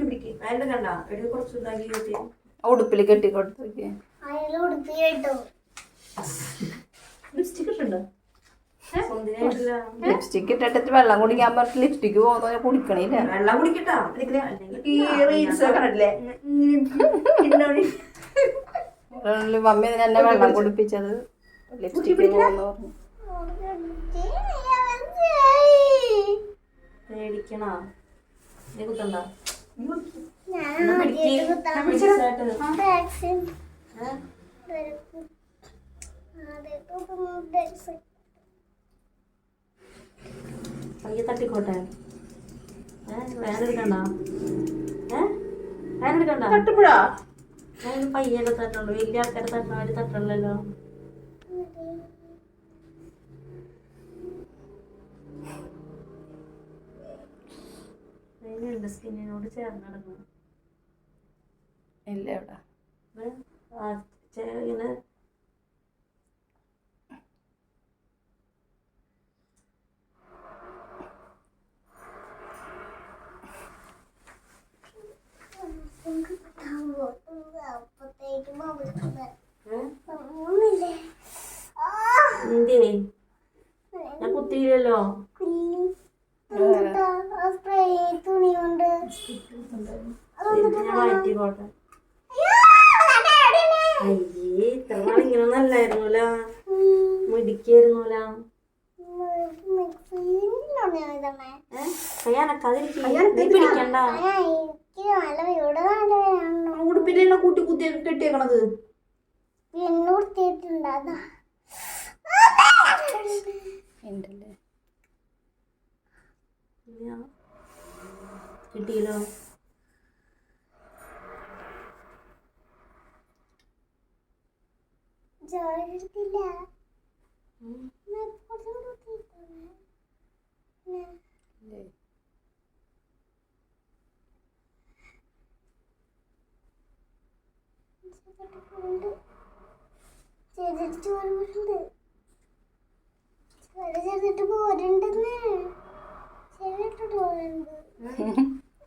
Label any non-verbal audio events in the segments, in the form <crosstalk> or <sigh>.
പിടിക്ക്. കണ്ട ഒരു കുറച്ച് ഇതാക്കി കിട്ടി ഉടുപ്പിൽ കെട്ടി കൊടുത്തു ലിപ്സ്റ്റിക് ഇട്ടുണ്ടോ ലിപ്സ്റ്റിക് ഇട്ടിട്ട് വെള്ളം കുടിക്കാൻ പറഞ്ഞിട്ട് ലിപ്സ്റ്റിക് പോകുന്ന കുടിക്കണില്ല. വെള്ളം കുടിക്കട്ടാ. ഈ റീൽസ് കണ്ടില്ലേ മമ്മി തന്നെ വെള്ളം കുടിപ്പിച്ചത് ലിപ്സ്റ്റിക് പോകുന്നു പേടിക്കണ? നീ കുത്തണ്ട? പയ്യെ തട്ടിക്കോട്ടെ. വേനെടുക്കണ്ട ഏ വേനെടുക്കണ്ട തട്ടുമ്പോഴാ? ഞാൻ പയ്യനെ തട്ടുള്ളൂ വലിയ ആൾക്കാരെ തട്ടണം അവർ തട്ടണല്ലോ അതിനുണ്ട് സ്കിന്നിനോട് ചേർന്നിടുന്നു ഇല്ല ഇവിടെ. ഇങ്ങനെ. എന്തേ ഞാൻ കുത്തിയില്ലല്ലോ. തുണി കൊണ്ട് അയ്യേ ഇത്ര നാൾ ഇങ്ങനെ നല്ലായിരുന്നൂല മിടിക്കായിരുന്നൂല ഏഹ് കൈ അനക്കാതിരിക്കും നീ പിടിക്കണ്ട. എനിക്ക് നല്ല വീട് നല്ല വേണം. ഉടുപ്പിലെല്ലാം കൂട്ടി കുത്തി കെട്ടിയേക്കണത്? ഉണ്ടല്ലേ ചെയ്തിട്ടുണ്ട്. ചെയ്തിട്ട് ചോറുണ്ട് ചോറ് ചെയ്തിട്ട് പോരുണ്ടെന്ന്.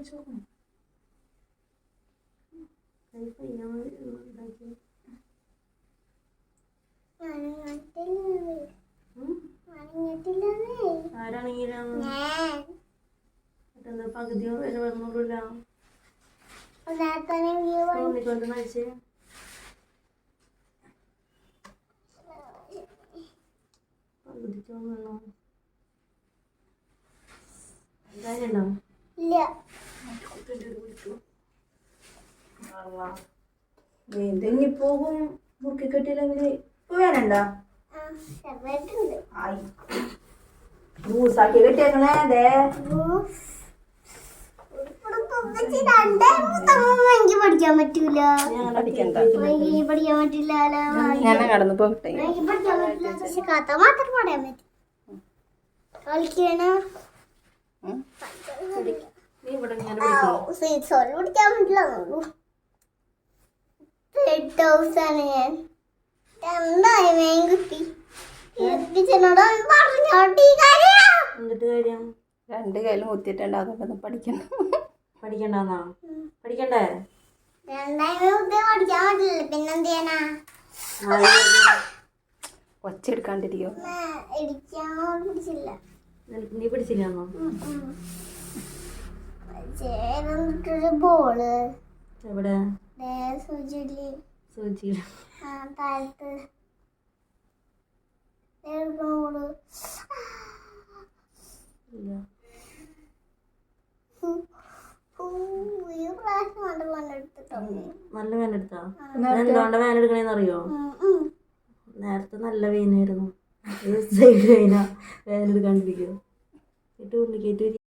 എന്താ ഇറങ്ങുന്നുണ്ട് ഞാൻ ഇതാക്കി. ആരാണെങ്കിലും എന്താ പകുതി വരെ വന്നോളൂല ഒരാത്തനെ വ്യൂ തോന്നിക്കൊണ്ട് നയിച്ചേ പകുതിക്ക് വന്നോ എന്തായാലുണ്ടോ ഇല്ല നീന്തെങ്ങി പോകും മുറുക്കി കെട്ടിയില്ലെങ്കിൽ ഇപ്പൊ വേനണ്ട ജ്യൂസാക്കി കെട്ടിയേക്കണേ അതെ എനിക്ക് പഠിക്കാൻ പറ്റൂല പഠിക്കാൻ പറ്റില്ല ഞാൻ കടന്നു പോകട്ടെ. പഠിക്കാൻ പറ്റില്ല. പക്ഷെ കഥ മാത്രം പറയാൻ പറ്റും കളിക്കണ ഇങ്ങനെ സോറി പഠിക്കാൻ പറ്റില്ല. എട്ട് ഹൗസാണ് ഞാൻ. എന്തായി മേൻ കുട്ടി ടീച്ചറിനോട് പറഞ്ഞോട്ടി കാര്യം? എന്നിട്ട് കാര്യം? രണ്ട് കയ്യിലും കുത്തിയിട്ടുണ്ട് അതുകൊണ്ടൊന്നും പഠിക്കണം പഠിക്കണ്ടെന്നാ? പഠിക്കണ്ടേ? ഒച്ച <laughs> എടുക്കാണ്ടിരിക്കോ പിടിച്ചില്ല. നീ പിടിച്ചില്ലാന്നോ? ചേർന്നിട്ടൊരു ബോൾ. എവിടെ? താഴത്ത്. ബോൾ. ഇല്ല. നല്ല വേന എടുത്താ? എന്തുകൊണ്ട് വേന എടുക്കണേന്ന് അറിയോ നേരത്തെ നല്ല വേനായിരുന്നു. Side വെയിന വേന എടുക്കാണ്ടിരിക്കും duplicate